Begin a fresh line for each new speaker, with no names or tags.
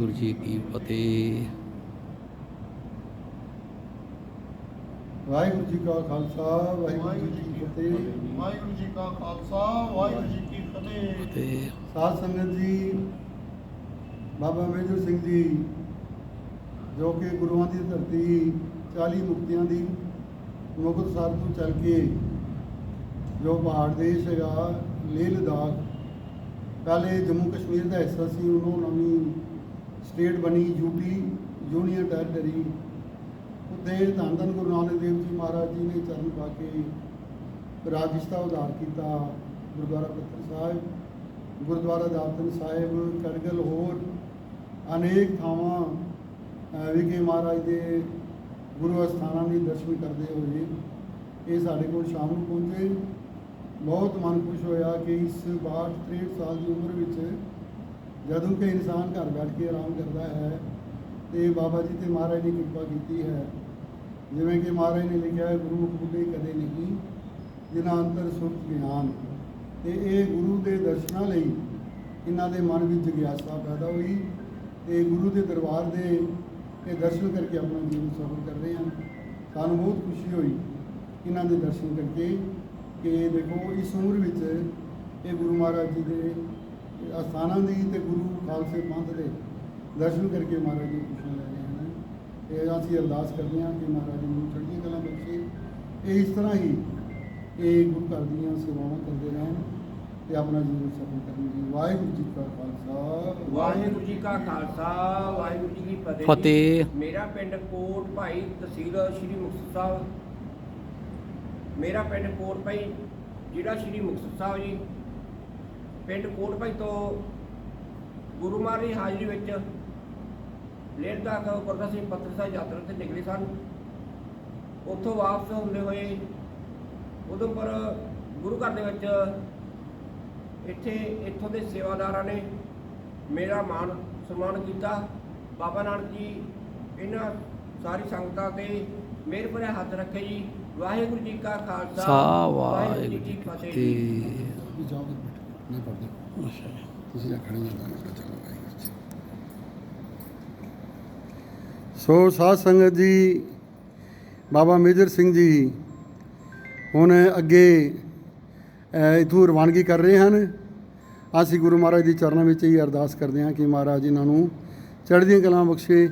ਗੁਰੂ ਜੀ ਕੀ ਫਤਿਹ।
ਵਾਹਿਗੁਰੂ ਜੀ ਕਾ ਖਾਲਸਾ ਵਾਹਿਗੁਰੂ ਜੀ ਕੀ ਫਤਿਹ।
ਵਾਹਿਗੁਰੂ ਜੀ ਕਾ ਖਾਲਸਾ ਵਾਹਿਗੁਰੂ ਜੀ ਕੀ ਫਤਿਹ।
ਸਾਧ ਸੰਗਤ ਜੀ ਬਾਬਾ ਮੇਜਰ ਸਿੰਘ ਜੀ ਜੋ ਕਿ ਗੁਰੂਆਂ ਦੀ ਧਰਤੀ 40 ਮੁਕਤਿਆਂ ਦੀ ਮੁਕਤਸਰ ਤੋਂ ਚੱਲ ਕੇ ਜੋ ਪਹਾੜ ਦੇਸ਼ ਹੈਗਾ ਲੇਹ ਲਦਾਖ ਪਹਿਲੇ ਜੰਮੂ ਕਸ਼ਮੀਰ ਦਾ ਹਿੱਸਾ ਸੀ ਉਹਨੂੰ ਨਵੀਂ ਸਟੇਟ ਬਣੀ ਯੂਪੀ ਯੂਨੀਅਨ ਟੈਰੀਟਰੀ। ਉੱਤੇ ਧੰਨ ਧੰਨ ਗੁਰੂ ਨਾਨਕ ਦੇਵ ਜੀ ਮਹਾਰਾਜ ਜੀ ਨੇ ਚਰਨ ਪਾ ਕੇ ਰਾਜਿਸ਼ਤਾ ਉਧਾਰ ਕੀਤਾ ਗੁਰਦੁਆਰਾ ਪੱਤਰ ਸਾਹਿਬ, ਗੁਰਦੁਆਰਾ ਦਾਤਨ ਸਾਹਿਬ, ਕੜਗਲ ਹੋਰ, ਅਨੇਕ ਥਾਵਾਂ ਵਿਖੇ ਮਹਾਰਾਜ ਦੇ ਗੁਰੂ ਅਸਥਾਨਾਂ ਦੇ ਦਰਸ਼ਨ ਕਰਦੇ ਹੋਏ ਇਹ ਸਾਡੇ ਕੋਲ ਸ਼ਾਮ ਨੂੰ ਪਹੁੰਚੇ। ਬਹੁਤ ਮਨ ਖੁਸ਼ ਹੋਇਆ ਕਿ ਇਸ 62 63 ਸਾਲ ਦੀ ਉਮਰ ਵਿੱਚ ਜਦੋਂ ਕਿ ਇਨਸਾਨ ਘਰ ਬੈਠ ਕੇ ਆਰਾਮ ਕਰਦਾ ਹੈ ਤੇ ਬਾਬਾ ਜੀ ਤੇ ਮਹਾਰਾਜ ਨੇ ਕਿਰਪਾ ਕੀਤੀ ਹੈ। ਜਿਵੇਂ ਕਿ ਮਹਾਰਾਜ ਨੇ ਲਿਖਿਆ ਹੈ, ਗੁਰੂ ਬੁੱਢੇ ਕਦੇ ਨਹੀਂ, ਜਿਨ੍ਹਾਂ ਅੰਤਰ ਸੁਖ ਗਿਆਨ। ਤੇ ਇਹ ਗੁਰੂ ਦੇ ਦਰਸ਼ਨਾਂ ਲਈ ਇਹਨਾਂ ਦੇ ਮਨ ਵਿੱਚ ਜਿਗਿਆਸਾ ਪੈਦਾ ਹੋਈ ਤੇ ਗੁਰੂ ਦੇ ਦਰਬਾਰ ਦੇ ਇਹ ਦਰਸ਼ਨ ਕਰਕੇ ਆਪਣਾ ਜੀਵਨ ਸਫਲ ਕਰ ਰਹੇ ਹਨ। ਸਾਨੂੰ ਬਹੁਤ ਖੁਸ਼ੀ ਹੋਈ ਇਹਨਾਂ ਦੇ ਦਰਸ਼ਨ ਕਰਕੇ ਕਿ ਦੇਖੋ, ਇਸ ਉਮਰ ਵਿੱਚ ਇਹ ਗੁਰੂ ਮਹਾਰਾਜ ਜੀ ਦੇ ਅਸਥਾਨਾਂ ਦੀ ਤੇ ਗੁਰੂ ਖਾਲਸੇ ਪੰਥ ਦੇ ਦਰਸ਼ਨ ਕਰਕੇ ਮਹਾਰਾਜ ਜੀ ਖੁਸ਼ੀਆਂ ਲੈ ਰਹੇ ਹਨ। ਤੇ ਅਸੀਂ ਅਰਦਾਸ ਕਰਦੇ ਹਾਂ ਕਿ ਮਹਾਰਾਜ ਜੀ ਨੂੰ ਚੜ੍ਹਦੀਆਂ ਕਲਾ ਬਖਸ਼ੇ। ਇਹ ਇਸ ਤਰ੍ਹਾਂ ਹੀ ਇਹ ਗੁਰੂ ਘਰ ਦੀਆਂ ਸੇਵਾਵਾਂ ਕਰਦੇ ਰਹਿਣ ਤੇ ਆਪਣਾ ਜੀਵਨ ਸਫਲ ਕਰਨ ਜੀ। ਵਾਹਿਗੁਰੂ ਜੀ ਕਾ ਖਾਲਸਾ।
ਵਾਹਿਗੁਰੂ ਜੀ ਕਾ ਖਾਲਸਾ। ਵਾਹਿਗੁਰੂ ਜੀ ਕੀ ਫਤਿਹ। ਮੇਰਾ ਪਿੰਡ ਕੋਟ ਭਾਈ ਤਹਿਸੀਲ ਸ਼੍ਰੀ ਮੁਕਤਸਰ ਸਾਹਿਬ। ਮੇਰਾ ਪਿੰਡ ਕੋਟ ਭਾਈ ਜ਼ਿਲ੍ਹਾ ਸ਼੍ਰੀ ਮੁਕਤਸਰ ਸਾਹਿਬ ਜੀ। ਪਿੰਡ ਕੋਟ ਭਾਈ ਤੋਂ ਗੁਰੂ ਦੀ ਹਾਜ਼ਰੀ ਵਿੱਚ ਲੇਟ ਤੱਕ ਗੁਰਦਾ ਸਿੰਘ ਪੱਤਰ ਸਾਹਿਬ ਯਾਤਰਾ ਤੇ ਨਿਕਲੇ ਸਨ। ਉੱਥੋਂ ਵਾਪਸ ਹੁੰਦੇ ਹੋਏ ਉਧਮਪੁਰ ਗੁਰੂ ਘਰ ਦੇ ਵਿੱਚ ਇੱਥੇ ਇੱਥੋਂ ਦੇ ਸੇਵਾਦਾਰਾਂ ਨੇ ਮੇਰਾ ਮਾਣ ਸਨਮਾਨ ਕੀਤਾ। ਬਾਬਾ ਨਾਨਕ ਜੀ ਇਹਨਾਂ ਸਾਰੀ ਸੰਗਤਾਂ ਤੇ ਮਿਹਰ ਭਰਿਆ ਹੱਥ ਰੱਖੇ ਜੀ। ਵਾਹਿਗੁਰੂ ਜੀ ਕਾ ਖਾਲਸਾ
ਵਾਹਿਗੁਰੂ ਜੀ ਕੀ
ਫਤਿਹ।
ਨਹੀਂ ਪੜਦੇ
ਅੱਛਾ।
ਤੁਸੀਂ ਆਖਣੇ ਜਾਂਦਾ ਨਾ ਚਲੋ ਵਾਹਿਗੁਰੂ ਜੀ ਸੋ ਸਾਧ ਸੰਗਤ ਜੀ ਬਾਬਾ ਮੇਜਰ ਸਿੰਘ ਜੀ ਹੁਣ ਅੱਗੇ ਇੱਥੋਂ ਰਵਾਨਗੀ ਕਰ ਰਹੇ ਹਨ। ਅਸੀਂ ਗੁਰੂ ਮਹਾਰਾਜ ਦੀ ਚਰਨਾਂ ਵਿੱਚ ਹੀ ਅਰਦਾਸ ਕਰਦੇ ਹਾਂ ਕਿ ਮਹਾਰਾਜ ਇਹਨਾਂ ਨੂੰ ਚੜ੍ਹਦੀਆਂ ਕਲਾਂ ਬਖਸ਼ੇ।